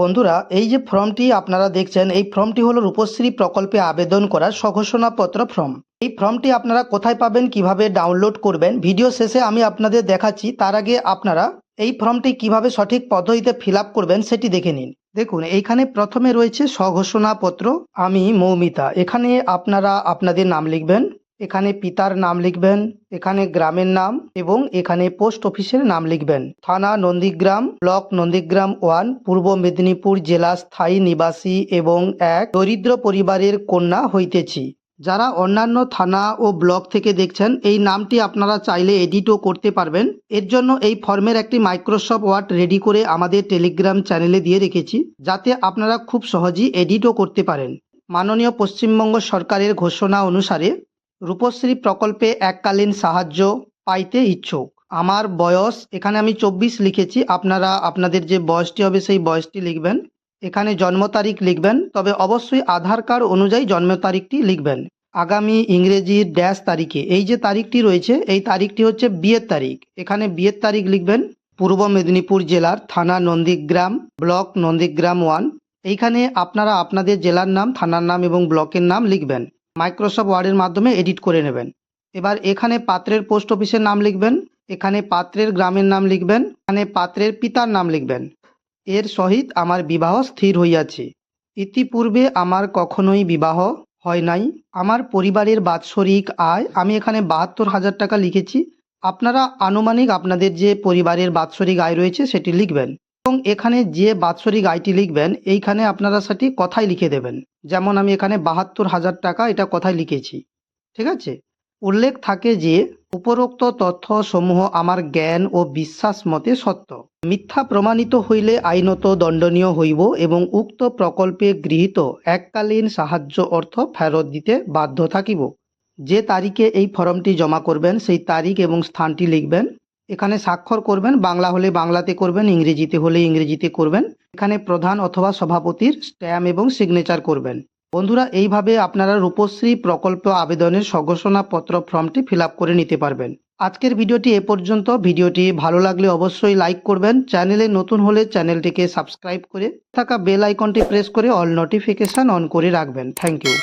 বন্ধুরা, এই যে ফর্মটি আপনারা দেখছেন, এই ফর্মটি হলো রূপশ্রী প্রকল্পে আবেদন করার স্বঘোষণাপত্র ফর্ম। এই ফর্মটি আপনারা কোথায় পাবেন, কীভাবে ডাউনলোড করবেন, ভিডিও শেষে আমি আপনাদের দেখাচ্ছি, তার আগে আপনারা এই ফর্মটি কীভাবে সঠিক পদ্ধতিতে ফিল করবেন সেটি দেখে নিন। দেখুন, এইখানে প্রথমে রয়েছে স্বঘোষণাপত্র, আমি মৌমিতা। এখানে আপনারা আপনাদের নাম লিখবেন এখানে পিতার নাম লিখবেন, এখানে গ্রামের নাম এবং এখানে পোস্ট অফিসের নাম লিখবেন। থানা নন্দীগ্রাম, ব্লক নন্দীগ্রাম ওয়ান, পূর্ব মেদিনীপুর জেলা স্থায়ী নিবাসী এবং এক দরিদ্র পরিবারের কন্যা হইতেছি। যারা অন্যান্য থানা ও ব্লক থেকে দেখছেন, এই নামটি আপনারা চাইলে এডিটও করতে পারবেন। এর জন্য এই ফর্মের একটি মাইক্রোসফট ওয়ার্ড রেডি করে আমাদের টেলিগ্রাম চ্যানেলে দিয়ে রেখেছি, যাতে আপনারা খুব সহজেই এডিটও করতে পারেন। মাননীয় পশ্চিমবঙ্গ সরকারের ঘোষণা অনুসারে রূপশ্রী প্রকল্পে এককালীন সাহায্য পাইতে ইচ্ছুক। আমার বয়স, এখানে আমি চব্বিশ লিখেছি, আপনারা, আপনাদের যে বয়সটি হবে সেই বয়সটি লিখবেন। এখানে জন্ম তারিখ লিখবেন, তবে অবশ্যই আধার কার্ড অনুযায়ী জন্ম তারিখটি লিখবেন। আগামী ইংরেজির ড্যাশ তারিখে, এই যে তারিখটি রয়েছে, এই তারিখটি হচ্ছে বিয়ের তারিখ। এখানে বিয়ের তারিখ লিখবেন, পূর্ব মেদিনীপুর জেলার থানা নন্দীগ্রাম, ব্লক নন্দীগ্রাম ওয়ান। এইখানে আপনারা আপনাদের জেলার নাম, থানার নাম এবং ব্লকের নাম লিখবেন। মাইক্রোসফট ওয়ার্ডের মাধ্যমে এডিট করে নেবেন। এবার এখানে পাত্রের পোস্ট অফিসের নাম লিখবেন, এখানে পাত্রের গ্রামের নাম লিখবেন, এখানে পাত্রের পিতার নাম লিখবেন। এর সহিত আমার বিবাহ স্থির হইয়াছে। ইতিপূর্বে আমার কখনোই বিবাহ হয় নাই। আমার পরিবারের বাৎসরিক আয় আমি এখানে বাহাত্তর হাজার টাকা লিখেছি। আপনারা আনুমানিক আপনাদের যে পরিবারের বাৎসরিক আয় রয়েছে সেটি লিখবেন। এবং এখানে যে বাৎসরিক আইটি লিখবেন, এইখানে আপনারা সেটি কথায় লিখে দেবেন। যেমন আমি এখানে বাহাত্তর হাজার টাকা এটা কথায় লিখেছি। ঠিক আছে? উল্লেখ থাকে যে, উপরোক্ত তথ্য সমূহ আমার জ্ঞান ও বিশ্বাস মতে সত্য। মিথ্যা প্রমাণিত হইলে আইনত দণ্ডনীয় হইব এবং উক্ত প্রকল্পে গৃহীত এককালীন সাহায্য অর্থ ফেরত দিতে বাধ্য থাকিব। যে তারিখে এই ফর্মটি জমা করবেন, সেই তারিখ এবং স্থানটি লিখবেন এখানে স্বাক্ষর করবেন, বাংলা হলে বাংলাতে করবেন, ইংরেজিতে হলে ইংরেজিতে করবেন। এখানে প্রধান অথবা সভাপতির স্ট্যাম্প এবং সিগনেচার করবেন। বন্ধুরা, এইভাবে আপনারা রূপশ্রী প্রকল্প আবেদনের স্বঘোষণাপত্র ফর্মটি ফিল করে নিতে পারবেন। আজকের ভিডিওটি এ পর্যন্ত। ভিডিওটি ভালো লাগলে অবশ্যই লাইক করবেন। চ্যানেলে নতুন হলে চ্যানেলটিকে সাবস্ক্রাইব করে, থাকা বেল আইকনটি প্রেস করে অল নোটিফিকেশন অন করে রাখবেন। Thank you.